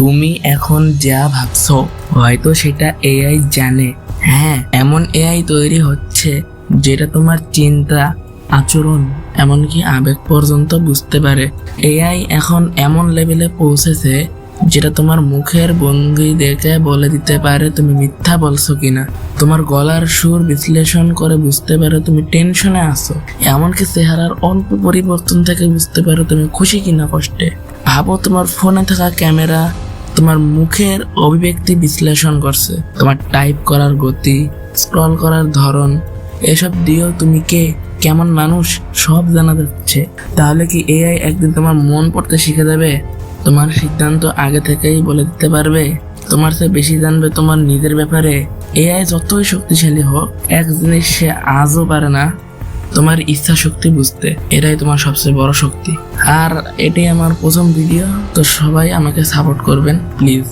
তুমি এখন যা ভাবছ, হয়তো সেটা এআই জানে। হ্যাঁ এমন এআই তৈরি হচ্ছে যেটা তোমার চিন্তা, আচরণ, এমনকি আবেগ পর্যন্ত বুঝতে পারে। এআই এখন এমন লেভেলে পৌঁছেছে যেটা তোমার মুখের ভঙ্গি দেখে বলে দিতে পারে তুমি মিথ্যা বলছো কিনা। তোমার গলার সুর বিশ্লেষণ করে বুঝতে পারে তুমি টেনশনে আছো। এমনকি চেহারার অল্প পরিবর্তন থেকে বুঝতে পারো তুমি খুশি কিনা কষ্টে। ভাবো তোমার ফোনে থাকা ক্যামেরা তোমার মুখের অভিব্যক্তি বিশ্লেষণ করছে। তোমার টাইপ করার গতি স্ক্রল করার ধরন, এসব দিয়েও তুমি কে, কেমন মানুষ, সব জানা যাচ্ছে। তাহলে কি এআই একদিন তোমার মন পড়তে শিখে যাবে তোমার সিদ্ধান্ত আগে থেকেই বলে দিতে পারবে? তোমার চেয়ে বেশি জানবে তোমার নিজের ব্যাপারে। এআই যতই শক্তিশালী হোক, এক জিনিস সে আজও পারে না। তোমার ইচ্ছা শক্তি বুঝতে, এটাই তোমার সবচেয়ে বড় শক্তি। আর এটাই আমার প্রথম ভিডিও তো সবাই আমাকে সাপোর্ট করবেন প্লিজ